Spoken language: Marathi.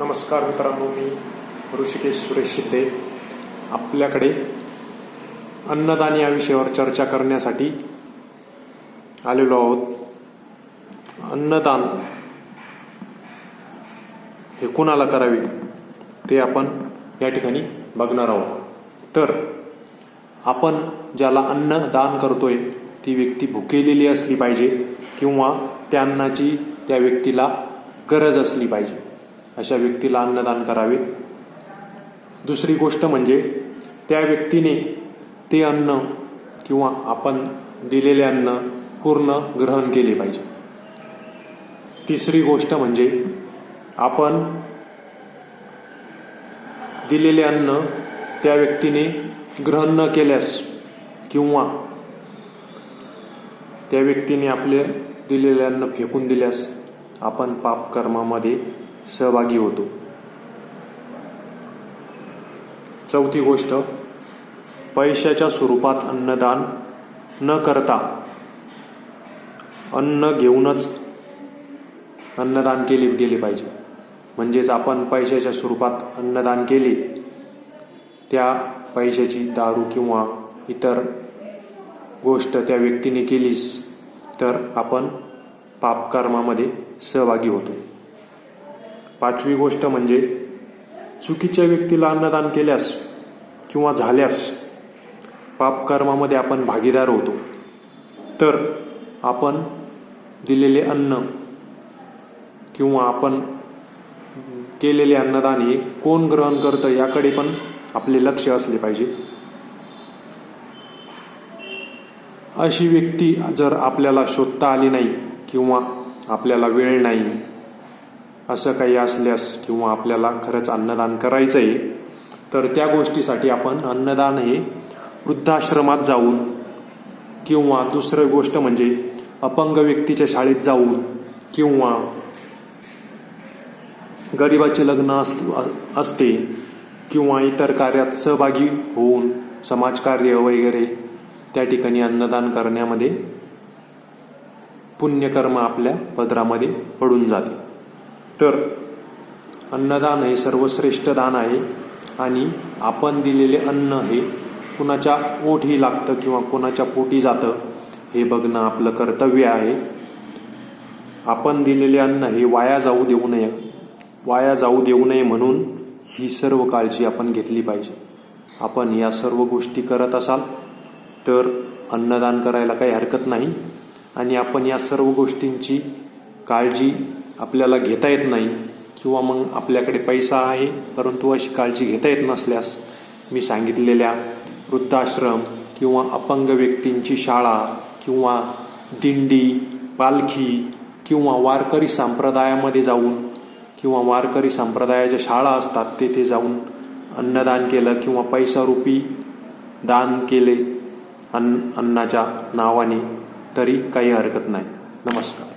नमस्कार मित्रांनो मी ऋषिकेश सुरेश शिंदे. आपल्याकडे अन्नदान या विषयावर चर्चा करण्यासाठी आलेलो आहोत. अन्नदान हे कुणाला करावे ते आपण या ठिकाणी बघणार आहोत. तर आपण ज्याला अन्न दान करतोय ती व्यक्ती भुकेलेली असली पाहिजे किंवा त्या अन्नाची त्या व्यक्तीला गरज असली पाहिजे. अशा व्यक्तीला अन्नदान करावे. दुसरी गोष्ट म्हणजे त्या व्यक्तीने ते अन्न किंवा आपण दिलेले अन्न पूर्ण ग्रहण केले पाहिजे. तिसरी गोष्ट म्हणजे आपण दिलेले अन्न त्या व्यक्तीने ग्रहण न केल्यास किंवा त्या व्यक्तीने आपले दिलेले अन्न फेकून दिल्यास आपण पापकर्मामध्ये सहभागी होतो. चौथी गोष्ट पैशाच्या स्वरूपात अन्नदान न करता अन्न घेऊनच अन्नदान केले गेले पाहिजे. म्हणजेच आपण पैशाच्या स्वरूपात अन्नदान केले त्या पैशाची दारू किंवा इतर गोष्ट त्या व्यक्तीने केलीस तर आपण पापकर्मामध्ये सहभागी होतो. पाचवी गोष्ट म्हणजे चुकीच्या व्यक्तीला अन्नदान केल्यास किंवा झाल्यास पापकर्मामध्ये आपण भागीदार होतो. तर आपण दिलेले अन्न किंवा आपण केलेले अन्नदान हे कोण ग्रहण करतं याकडे पण आपले लक्ष असले पाहिजे. अशी व्यक्ती जर आपल्याला शोधता आली नाही किंवा आपल्याला वेळ नाही असं काही असल्यास किंवा आपल्याला खरंच अन्नदान करायचं आहे तर त्या गोष्टीसाठी आपण अन्नदान हे वृद्धाश्रमात जाऊन किंवा दुसरं गोष्ट म्हणजे अपंग व्यक्तीच्या शाळेत जाऊन किंवा गरिबाचे लग्न अस असते किंवा इतर कार्यात सहभागी होऊन समाजकार्य वगैरे त्या ठिकाणी अन्नदान करण्यामध्ये पुण्यकर्म आपल्या पदरामध्ये पडून जाते. तर अन्नदान हे सर्वश्रेष्ठ दान आहे आणि आपण दिलेले अन्न हे कुणाच्या ओठी लागतं किंवा कोणाच्या पोटी जातं हे बघणं आपलं कर्तव्य आहे. आपण दिलेले अन्न हे वाया जाऊ देऊ नये. वाया जाऊ देऊ नये म्हणून ही सर्व काळजी आपण घेतली पाहिजे. आपण या सर्व गोष्टी करत असाल तर अन्नदान करायला काही हरकत नाही. आणि आपण या सर्व गोष्टींची काळजी आपल्याला घेता येत नाही किंवा मग आपल्याकडे पैसा आहे परंतु अशी काळजी घेता येत नसल्यास मी सांगितलेल्या वृद्धाश्रम किंवा अपंग व्यक्तींची शाळा किंवा दिंडी पालखी किंवा वारकरी संप्रदायामध्ये जाऊन किंवा वारकरी संप्रदायाच्या शाळा असतात तेथे जाऊन अन्नदान केलं किंवा पैसारूपी दान केले अन्न अन्नाच्या नावाने तरी काही हरकत नाही. नमस्कार.